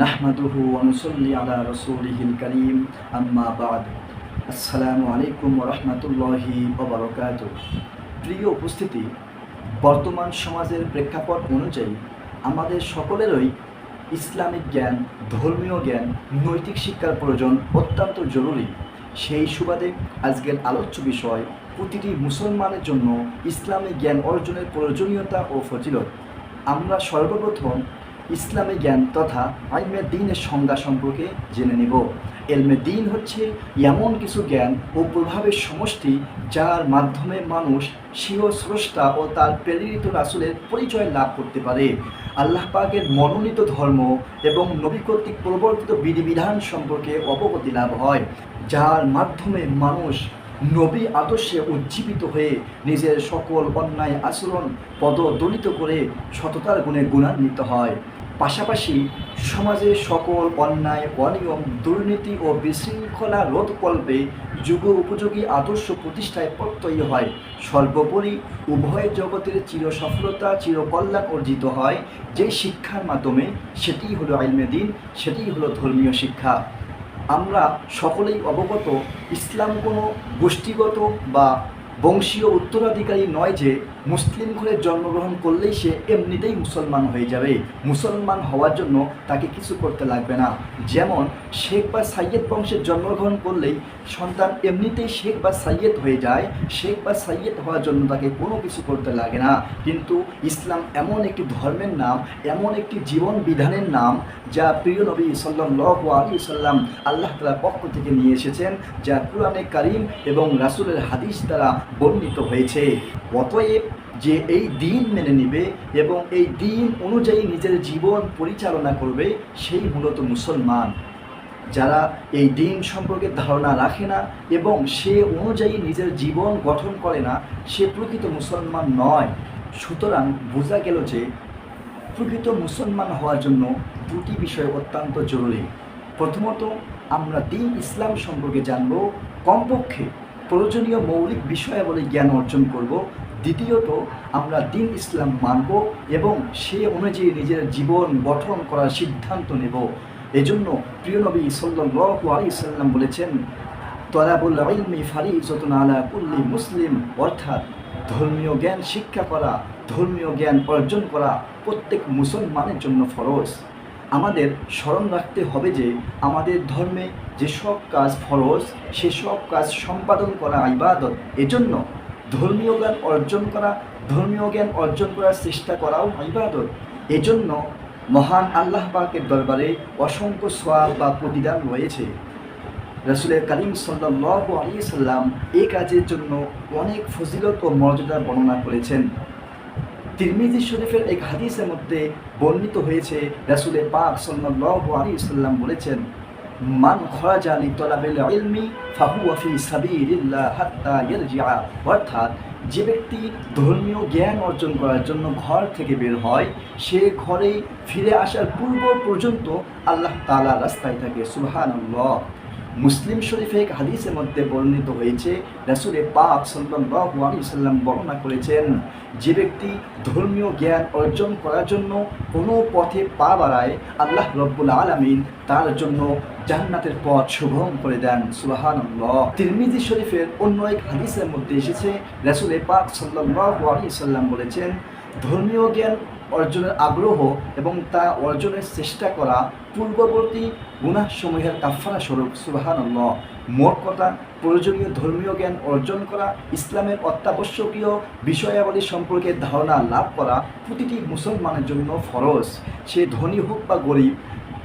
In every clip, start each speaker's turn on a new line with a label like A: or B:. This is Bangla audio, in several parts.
A: নাহমাদুহু অনুসল্লি আলা রসুলিহিল করিম, আম্মা বাদ। আসসালামু আলাইকুম রহমতুল্লাহি ওবরকাত প্রিয় উপস্থিতি, বর্তমান সমাজের প্রেক্ষাপট অনুযায়ী আমাদের সকলেরই ইসলামিক জ্ঞান, ধর্মীয় জ্ঞান, নৈতিক শিক্ষার প্রয়োজন অত্যন্ত জরুরি। সেই সুবাদে আজকের আলোচ্য বিষয়, প্রতিটি মুসলমানের জন্য ইসলামিক জ্ঞান অর্জনের প্রয়োজনীয়তা ও ফজিলত। আমরা সর্বপ্রথম ইসলামী জ্ঞান তথা আইমে দিনের সংজ্ঞা সম্পর্কে জেনে নেব। এলমে দিন হচ্ছে এমন কিছু জ্ঞান ও প্রভাবের সমষ্টি যার মাধ্যমে মানুষ স্বীয় স্রষ্টা ও তার প্রেরিত রাসুলের পরিচয় লাভ করতে পারে। আল্লাহ পাকের মনোনীত ধর্ম এবং নবী কর্তৃক প্রবর্তিত বিধিবিধান সম্পর্কে অবগতি লাভ হয়, যার মাধ্যমে মানুষ নবী আদর্শে উজ্জীবিত হয়ে নিজের সকল অন্যায় আচরণ পদদলিত করে সততার গুণে গুণান্বিত হয়। পাশাপাশি সমাজে সকল অন্যায়, অনিয়ম, দুর্নীতি ও বিশৃঙ্খলা রোধকল্পে যুগ উপযোগী আদর্শ প্রতিষ্ঠায় প্রত্যয়ী হয়। সর্বোপরি উভয় জগতের চির সফলতা চির কল্যাণ অর্জিত হয়। যে শিক্ষার মাধ্যমে সেটিই হলো আইলমে দিন সেটিই হলো ধর্মীয় শিক্ষা। আমরা সকলেই অবগত, ইসলাম কোনো গোষ্ঠীগত বা বংশীয় উত্তরাধিকারী নয় যে মুসলিম ঘরে জন্মগ্রহণ করলেই সে এমনিতেই মুসলমান হয়ে যাবে। মুসলমান হওয়ার জন্য তাকে কিছু করতে লাগবে না। যেমন, শেখ বা সাইয়েদ বংশের জন্মগ্রহণ করলেই সন্তান এমনিতেই শেখ বা সাইয়েদ হয়ে যায়। শেখ বা সাইয়েদ হওয়ার জন্য তাকে কোনো কিছু করতে লাগে না। কিন্তু ইসলাম এমন একটি ধর্মের নাম, এমন একটি জীবন বিধানের নাম, যা প্রিয় নবী সাল্লাহ আলী সাল্লাম আল্লাহ তালার পক্ষ থেকে নিয়ে এসেছেন, যা কোরআনে কারিম এবং রাসুলের হাদিস দ্বারা বর্ণিত হয়েছে। অতএব যে এই দিন মেনে নিবে এবং এই দিন অনুযায়ী নিজের জীবন পরিচালনা করবে, সেই মূলত মুসলমান। যারা এই দিন সম্পর্কে ধারণা রাখে না এবং সে অনুযায়ী নিজের জীবন গঠন করে না, সে প্রকৃত মুসলমান নয়। সুতরাং বোঝা গেল যে প্রকৃত মুসলমান হওয়ার জন্য দুটি বিষয় অত্যন্ত জরুরি। প্রথমত, আমরা দিন ইসলাম সম্পর্কে জানব। কমপক্ষে প্রয়োজনীয় মৌলিক বিষয়াবলী জ্ঞান অর্জন করব। দ্বিতীয়ত, আমরা দিন ইসলাম মানব এবং সে অনুযায়ী নিজের জীবন গঠন করার সিদ্ধান্ত নেব। এজন্য প্রিয় নবী সাল্লাল্লাহু আলাইহি সাল্লাম বলেছেন, তলাবুল ইলমি ফারিজতুন আলা মুসলিম অর্থাৎ ধর্মীয় জ্ঞান শিক্ষা করা, ধর্মীয় জ্ঞান অর্জন করা প্রত্যেক মুসলমানের জন্য ফরজ। আমাদের স্মরণ রাখতে হবে যে আমাদের ধর্মে যেসব কাজ ফরজ সেসব কাজ সম্পাদন করা ইবাদত। এজন্য ধর্মীয় জ্ঞান অর্জন করা, ধর্মীয় জ্ঞান অর্জন করার চেষ্টা করাও ইবাদত। এজন্য মহান আল্লাহ পাকের দরবারে অসংখ্য সোয়াব বা প্রতিদান রয়েছে। রসুলের করিম সাল্লাহ আলী সাল্লাম এই কাজের জন্য অনেক ফজিলত ও মর্যাদা বর্ণনা করেছেন। তিরমিজি শরীফের এক হাদিসের মধ্যে বর্ণিত হয়েছে, রাসুলের পাক সাল্লাহ আলী সাল্লাম বলেছেন, মান খরাজা লি তলাবিল ইলমি ফাহুয়া ফি সাবিলিল্লাহ হাত্তা ইয়ারজিআ। অর্থাৎ যে ব্যক্তি ধর্মীয় জ্ঞান অর্জন করার জন্য ঘর থেকে বের হয়, সে ঘরে ফিরে আসার পূর্ব পর্যন্ত আল্লাহ তাআলা রাস্তায় থাকে, সুবহানাল্লাহ। মুসলিম শরীফে এক হাদিসের মধ্যে বর্ণিত হয়েছে রাসুলে পাক সাল্লাল্লাহু আলাইহি সাল্লাম বর্ণনা করেছেন, যে ব্যক্তি ধর্মীয় জ্ঞান অর্জন করার জন্য কোনো পথে পা বাড়ায়, আল্লাহ রব্বুল আলামিন তার জন্য জান্নাতের পথ শুভম করে দেন, সুবহানাল্লাহ। তিরমিজি শরীফের অন্য এক হাদিসের মধ্যে এসেছে রাসুলে পাক সাল্লাল্লাহু আলাইহি সাল্লাম বলেছেন ধর্মীয় জ্ঞান অর্জনের আগ্রহ এবং তা অর্জনের চেষ্টা করা পূর্ববর্তী গুণাসমূহের কাফারা স্বরূপ সুবাহান মোট কথা, প্রয়োজনীয় ধর্মীয় জ্ঞান অর্জন করা, ইসলামের অত্যাবশ্যকীয় বিষয়াবলী সম্পর্কে ধারণা লাভ করা প্রতিটি মুসলমানের জন্য ফরজ। সে ধনী হোক বা গরিব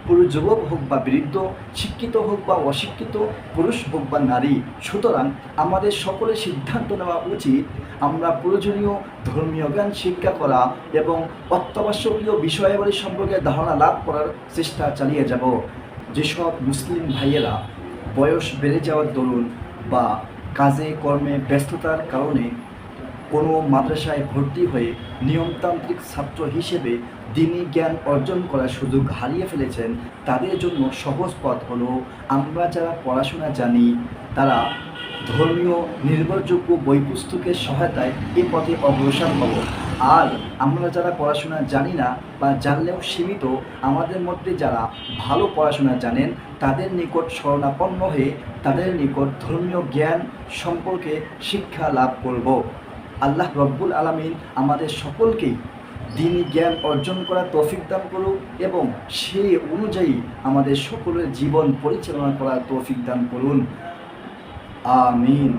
A: পুরুষ যুবক হোক বা বৃদ্ধ, শিক্ষিত হোক বা অশিক্ষিত, পুরুষ হোক বা নারী, সুতরাং আমাদের সকলে সিদ্ধান্ত নেওয়া উচিত আমরা প্রয়োজনীয় ধর্মীয় জ্ঞান, শিক্ষা করা এবং অত্যাবশ্যকীয় বিষয়াবলী সম্পর্কে ধারণা লাভ করার চেষ্টা চালিয়ে যাব। যেসব মুসলিম ভাইয়েরা বয়স বেড়ে যাওয়ার দরুন বা কাজে, কর্মে ব্যস্ততার কারণে কোনো মাদ্রাসায় ভর্তি হয়ে নিয়মতান্ত্রিক ছাত্র হিসেবে দিনী জ্ঞান অর্জন করার সুযোগ হারিয়ে ফেলেছেন, তাদের জন্য সহজ পথ হলো, আমরা যারা পড়াশোনা জানি, তারা ধর্মীয় নির্ভরযোগ্য বই পুস্তকের সহায়তায় এ পথে অগ্রসর হব। আর আমরা যারা পড়াশোনা জানি না বা জানলেও সীমিত, আমাদের মধ্যে যারা ভালো পড়াশোনা জানেন, তাদের নিকট শরণাপন্ন হয়ে তাদের নিকট ধর্মীয় জ্ঞান সম্পর্কে শিক্ষা লাভ করব। আল্লাহ রব্বুল আলমিন আমাদের সকলকেই দিনী জ্ঞান অর্জন করার তৌফিক দান করুক এবং সেই অনুযায়ী আমাদের সকলের জীবন পরিচালনা করার তৌফিক দান করুন। আমিন।